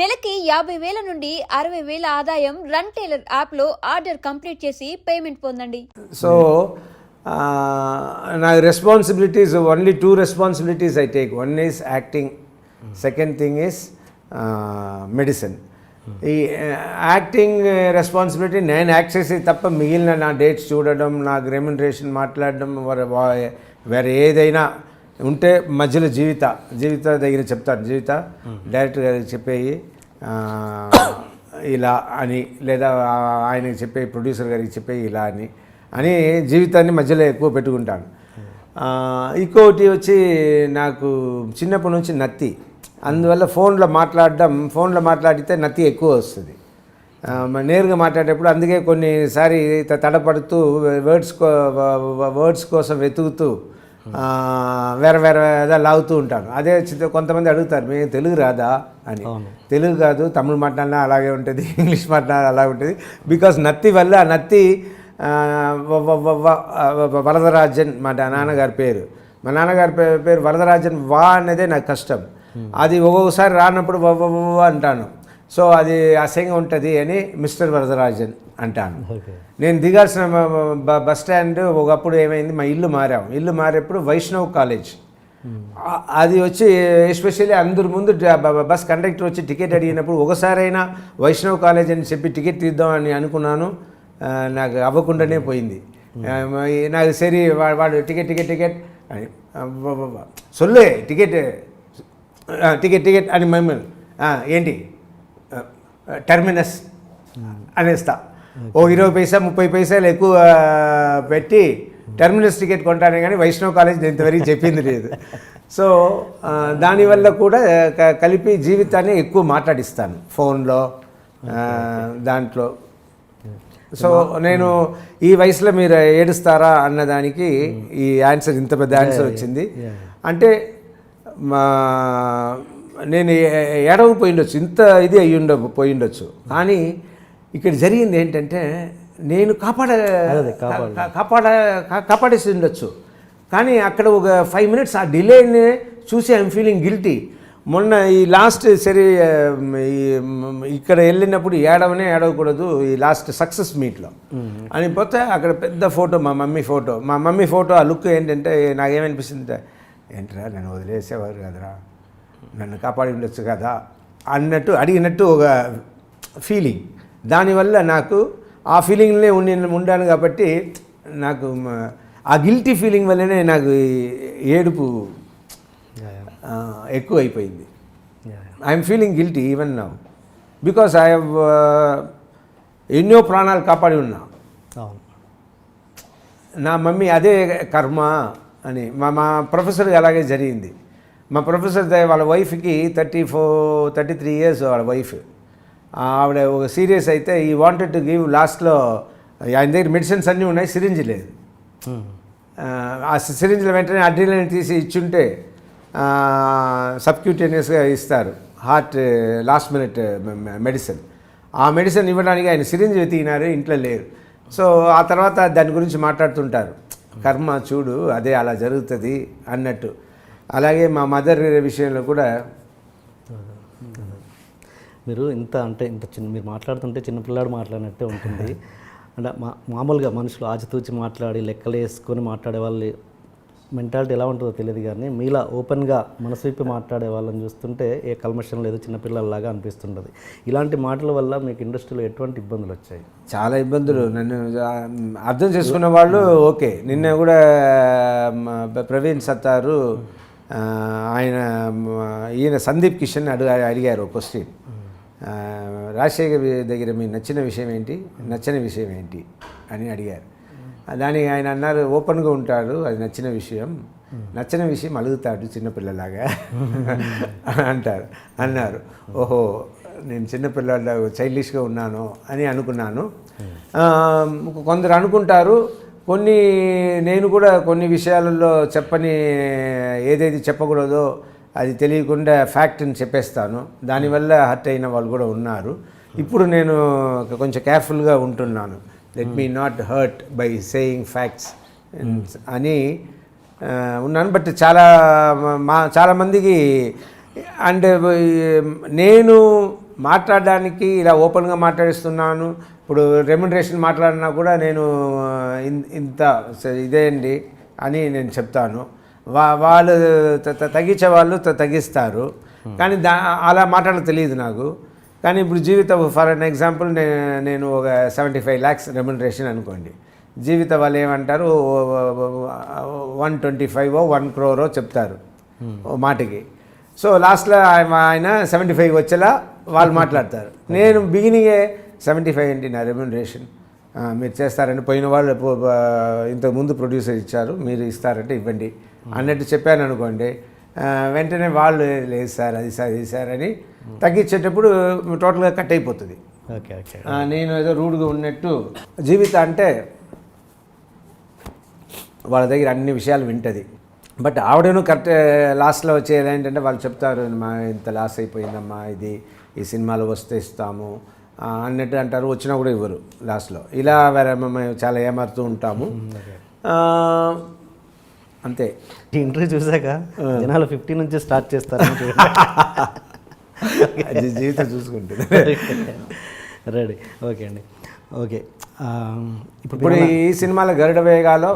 నెలకి యాభై వేల నుండి అరవై వేల ఆదాయం రన్ టైలర్ యాప్లో ఆర్డర్ కంప్లీట్ చేసి పేమెంట్ పొందండి. సో నా responsibilities only two responsibilities I take one is acting second thing is medicine ఈ యాక్టింగ్ రెస్పాన్సిబిలిటీ నేను యాక్ట్ చేసి తప్ప మిగిలిన నా డేట్స్ చూడడం నా రెమ్యునరేషన్ మాట్లాడడం వర- వేరే ఏదైనా ఉంటే మధ్యలో జీవిత జీవిత దగ్గర చెప్తాను జీవిత డైరెక్టర్ గారికి చెప్పేయి ఇలా అని లేదా ఆయనకి చెప్పే ప్రొడ్యూసర్ గారికి చెప్పే ఇలా అని అని జీవితాన్ని మధ్యలో ఎక్కువ పెట్టుకుంటాను. ఇంకోటి ఇంకొకటి వచ్చి నాకు చిన్నప్పటి నుంచి నత్తి. అందువల్ల ఫోన్లో మాట్లాడడం ఫోన్లో మాట్లాడితే నత్తి ఎక్కువ వస్తుంది. నేరుగా మాట్లాడేటప్పుడు అందుకే కొన్నిసారి తడపడుతూ వర్డ్స్ కో వర్డ్స్ కోసం వెతుకుతూ వేరే వేరే ఏదో లాగుతూ ఉంటాను అదే కొంతమంది అడుగుతారు మేము తెలుగు రాదా? అని. తెలుగు కాదు తమిళ మాట్లాడినా అలాగే ఉంటుంది ఇంగ్లీష్ మాట్లాడినా అలాగే ఉంటుంది. బికాస్ నత్తి వల్ల ఆ నత్తి వరదరాజన్ మా నాన్నగారి పేరు. మా నాన్నగారి పేరు వరదరాజన్ వా అనేదే నాకు కష్టం. అది ఒక్కొక్కసారి రానప్పుడు వ అంటాను. సో అది అసహ్యంగా ఉంటుంది అని మిస్టర్ వరదరాజన్ అంటాను. నేను దిగాల్సిన బస్ స్టాండ్ ఒకప్పుడు ఏమైంది? మా ఇల్లు మారాం. ఇల్లు మారేప్పుడు వైష్ణవ్ కాలేజ్. ఆ- అది వచ్చి ఎస్పెషల్లీ అందరి ముందు బస్ కండక్టర్ వచ్చి టికెట్ అడిగినప్పుడు ఒకసారైనా వైష్ణవ్ కాలేజ్ అని చెప్పి టికెట్ తీద్దామని అనుకున్నాను. నాకు అవ్వకుండానే పోయింది. ఆ, మ- నాకు సరి వాడు టికెట్ టికెట్ టికెట్. సొల్లు టికెట్ టికెట్ టికెట్ అని మమ్మల్ని ఏంటి? టెర్మినస్ అనేస్తా. ఓ ఇరవై పైసా ముప్పై పైసలు ఎక్కువ పెట్టి టెర్మినస్ టికెట్ కొంటానే కానీ వైష్ణవ్ కాలేజ్ ఇంతవరకు చెప్పింది లేదు. సో దానివల్ల కూడా కలిపి జీవితాన్ని ఎక్కువ మాట్లాడిస్తాను ఫోన్లో దాంట్లో. సో నేను ఈ వయసులో మీరు ఏడుస్తారా అన్నదానికి ఈ ఆన్సర్ ఇంత పెద్ద ఆన్సర్ వచ్చింది. అంటే మా నేను ఏడవపోయి ఉండొచ్చు. ఇంత ఇది అయ్యి ఉండ పోయి ఉండొచ్చు. కానీ ఇక్కడ జరిగింది ఏంటంటే నేను కాపాడ కాపాడ. కాపాడేసి ఉండొచ్చు. కానీ అక్కడ ఒక ఫైవ్ మినిట్స్ ఆ డిలేని చూసి ఐఎమ్ ఫీలింగ్ గిల్టీ. మొన్న ఈ లాస్ట్ సరే ఇక్కడ వెళ్ళినప్పుడు ఏడవనే ఏడవకూడదు ఈ లాస్ట్ సక్సెస్ మీట్లో. అని పోతే అక్కడ పెద్ద ఫోటో మా మమ్మీ ఫోటో. మా మమ్మీ ఫోటో ఆ లుక్ ఏంటంటే నాకేమనిపిస్తుంది ఏంట్రా నన్ను వదిలేసేవారు కదరా. నన్ను కాపాడి ఉండొచ్చు కదా అన్నట్టు అడిగినట్టు ఒక ఫీలింగ్ దానివల్ల నాకు ఆ ఫీలింగ్లే ఉండి ఉండాను కాబట్టి నాకు ఆ గిల్టీ ఫీలింగ్ వల్లనే నాకు ఏడుపు ఎక్కువ అయిపోయింది I'm feeling guilty even now because I have ఎన్నో ప్రాణాలు కాపాడి ఉన్నా. నా మమ్మీ అదే కర్మ అని మా మా ప్రొఫెసర్ అలాగే జరిగింది. మా ప్రొఫెసర్ వాళ్ళ వైఫ్కి thirty four thirty three years వాళ్ళ వైఫ్. ఆవిడ ఒక సీరియస్ అయితే ఈ వాంటెడ్ టు గివ్ లాస్ట్లో ఆయన దగ్గర మెడిసిన్స్ అన్నీ ఉన్నాయి సిరింజ్ లేదు. ఆ, ఆ సిరింజ్ల వెంటనే అడ్రినలిన్ తీసి ఇచ్చుంటే సబ్క్యూటేనియస్గా ఇస్తారు. Heart last minute medicine. ఆ మెడిసిన్ ఇవ్వడానికి ఆయన సిరింజ్ వెతికినారు ఇంట్లో లేరు. సో ఆ తర్వాత దాని గురించి మాట్లాడుతుంటారు. కర్మ చూడు అదే అలా జరుగుతుంది అన్నట్టు. అలాగే మా మదర్ విషయంలో కూడా మీరు ఇంత అంటే ఇంత చిన్న మీరు మాట్లాడుతుంటే చిన్నపిల్లాడు మాట్లాడినట్టే ఉంటుంది. అంటే మా మామూలుగా మనుషులు ఆచితూచి మాట్లాడి లెక్కలు వేసుకొని మాట్లాడే వాళ్ళ మెంటాలిటీ ఎలా ఉంటుందో తెలియదు కానీ మీలా ఓపెన్గా మనసు విప్పి మాట్లాడే వాళ్ళని చూస్తుంటే ఏ కల్మషం లేదు చిన్నపిల్లల్లాగా అనిపిస్తుంటుంది. ఇలాంటి మాటల వల్ల మీకు ఇండస్ట్రీలో ఎటువంటి ఇబ్బందులు వచ్చాయి? చాలా ఇబ్బందులు. నన్ను అర్థం చేసుకున్న వాళ్ళు ఓకే. నిన్న కూడా ప్రవీణ్ సత్తారు ఆయన ఈయన సందీప్ కిషన్ అడుగు అడిగారు క్వశ్చన్. రాజశేఖర్ దగ్గర మీ నచ్చిన విషయం ఏంటి? నచ్చని విషయం ఏంటి? అని అడిగారు. దానికి ఆయన అన్నారు ఓపెన్గా ఉంటాడు అది నచ్చిన విషయం. నచ్చిన విషయం అలుగుతాడు చిన్నపిల్లలాగా. అంటారు. అన్నారు. ఓహో నేను చిన్నపిల్లల చైల్డిష్గా ఉన్నాను అని అనుకున్నాను. కొందరు అనుకుంటారు కొన్ని నేను కూడా కొన్ని విషయాలలో చెప్పని ఏదైతే చెప్పకూడదో అది తెలియకుండా ఫ్యాక్ట్ని చెప్పేస్తాను. దానివల్ల హర్ట్ అయిన వాళ్ళు కూడా ఉన్నారు. ఇప్పుడు నేను కొంచెం కేర్ఫుల్గా ఉంటున్నాను. Let me not hurt by saying facts అని ఉన్నాను. బట్ చాలా మా చాలామందికి అంటే నేను మాట్లాడడానికి ఇలా ఓపెన్గా మాట్లాడిస్తున్నాను. ఇప్పుడు రెమ్యునరేషన్ మాట్లాడినా కూడా నేను ఇన్- ఇంత ఇదే అండి అని నేను చెప్తాను. వా వాళ్ళు తగ్గించే వాళ్ళు తగ్గిస్తారు. కానీ దా అలా మాట్లాడడం తెలియదు నాకు. కానీ ఇప్పుడు జీవిత ఫర్ అన్ ఎగ్జాంపుల్ నేను నేను ఒక సెవెంటీ ఫైవ్ ల్యాక్స్ రెమ్యునరేషన్ అనుకోండి. జీవిత వాళ్ళు ఏమంటారు? One twenty five one crore చెప్తారు ఓ మాటకి. సో లాస్ట్లో ఆయన ఆయన సెవెంటీ ఫైవ్ వచ్చేలా వాళ్ళు మాట్లాడతారు. నేను బిగినింగే సెవెంటీ ఫైవ్ ఏంటి నా రెమ్యునరేషన్ మీరు చేస్తారంటే పోయిన వాళ్ళు పో- బ- ఇంతకు ముందు ప్రొడ్యూసర్ ఇచ్చారు మీరు ఇస్తారంటే ఇవ్వండి. అన్నట్టు చెప్పాను అనుకోండి. వెంటనే వాళ్ళు లేదు సార్ అది సార్ ఇది సార్ అని తగ్గించేటప్పుడు టోటల్గా కట్ అయిపోతుంది. నేను ఏదో రూడ్గా ఉన్నట్టు జీవిత అంటే వాళ్ళ దగ్గర అన్ని విషయాలు వింటది. బట్ ఆవిడను కరెక్ట్ లాస్ట్లో వచ్చేది ఏంటంటే వాళ్ళు చెప్తారు మా ఇంత లాస్ అయిపోయిందమ్మా ఇది ఈ సినిమాలో వస్తే ఇస్తాము. అన్నట్టు అంటారు వచ్చినా కూడా ఇవ్వరు లాస్ట్లో. ఇలా వేరే మేము చాలా ఏమారుతూ ఉంటాము. అంతే. ఇంటర్వ్యూ చూసాక జనాలు ఫిఫ్టీ నుంచి స్టార్ట్ చేస్తారు జీవితం చూసుకుంటుంది. రెడీ. ఓకే అండి. ఓకే. ఇప్పుడు ఇప్పుడు ఈ సినిమాలో గరుడ వేగాలో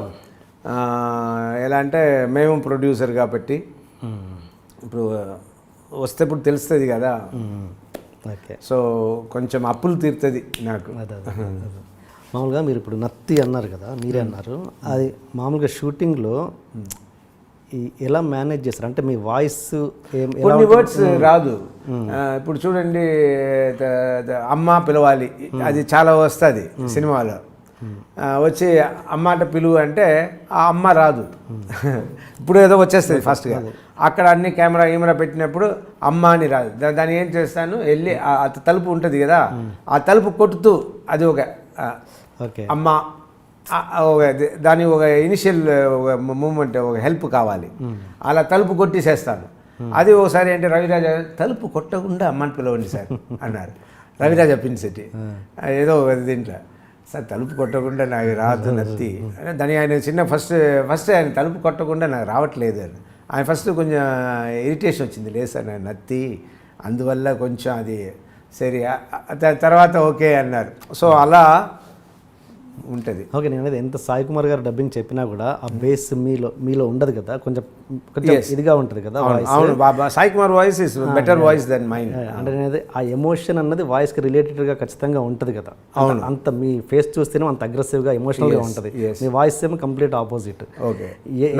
ఎలా అంటే మేము ప్రొడ్యూసర్ కాబట్టి ఇప్పుడు వస్తే ఇప్పుడు తెలుస్తుంది కదా. సో కొంచెం అప్పులు తీరుతుంది నాకు. మామూలుగా మీరు ఇప్పుడు నత్తి అన్నారు కదా మీరే అన్నారు. అది మామూలుగా షూటింగ్లో ఎలా మేనేజ్ చేస్తారు? అంటే మీ వాయిస్ కొన్ని వర్డ్స్ రాదు. ఇప్పుడు చూడండి అమ్మ పిలవాలి. అది చాలా వస్తుంది సినిమాలో. వచ్చి అమ్మాట పిలువు అంటే ఆ అమ్మ రాదు. ఇప్పుడు ఏదో వచ్చేస్తుంది ఫస్ట్గా అక్కడ అన్ని కెమెరా కెమెరా పెట్టినప్పుడు అమ్మ అని రాదు. దాన్ని ఏం చేస్తాను? వెళ్ళి ఆ తలుపు ఉంటుంది కదా ఆ తలుపు కొట్టుతూ అది ఒక అమ్మ ఒక దాని ఒక ఇనిషియల్ మూమెంట్ ఒక హెల్ప్ కావాలి. అలా తలుపు కొట్టేసేస్తాను. అది ఒకసారి అంటే రవిరాజ తలుపు కొట్టకుండా అమ్మని పిలవండి సార్ అన్నారు. రవిరాజ పిన్సిటీ. ఏదో ఒక దీంట్లో. సార్ తలుపు కొట్టకుండా నాకు రాదు నత్తి. దాని ఆయన చిన్న ఫస్ట్ ఫస్ట్ ఆయన తలుపు కొట్టకుండా నాకు రావట్లేదు అని. ఆయన ఫస్ట్ కొంచెం ఇరిటేషన్ వచ్చింది. లేదు సార్ నా నత్తి. అందువల్ల కొంచెం అది సరే తర్వాత ఓకే అన్నారు. సో అలా ఉంటుంది. ఓకే నేను అనేది ఎంత సాయి కుమార్ గారు డబ్బింగ్ చెప్పినా కూడా ఆ బేస్ మీలో మీలో ఉండదు కదా. కొంచెం కొంచెం ఇదిగా ఉంటుంది కదా అవును Sai Kumar voice is better voice than mind అంటే అనేది ఆ ఎమోషన్ అన్నది వాయిస్కి రిలేటెడ్గా ఖచ్చితంగా ఉంటుంది కదా. అవును. అంత మీ ఫేస్ చూస్తేనే అంత అగ్రెసివ్గా ఎమోషనల్గా ఉంటుంది. మీ వాయిస్ ఏమో కంప్లీట్ ఆపోజిట్ ఓకే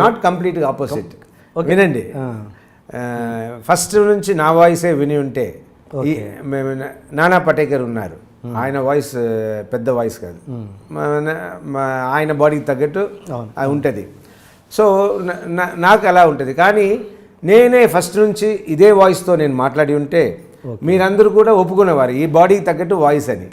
నాట్ కంప్లీట్గా ఆపోజిట్ వినండి. ఫస్ట్ నుంచి నా వాయిసే విని ఉంటే నానా పటేకర్ ఉన్నారు. ఆయన వాయిస్ పెద్ద వాయిస్ కాదు. మా ఆయన బాడీకి తగ్గట్టు అది ఉంటుంది. సో నాకు అలా ఉంటుంది. కానీ నేనే ఫస్ట్ నుంచి ఇదే వాయిస్తో నేను మాట్లాడి ఉంటే మీరందరూ కూడా ఒప్పుకునేవారు. ఈ బాడీకి తగ్గట్టు వాయిస్ అని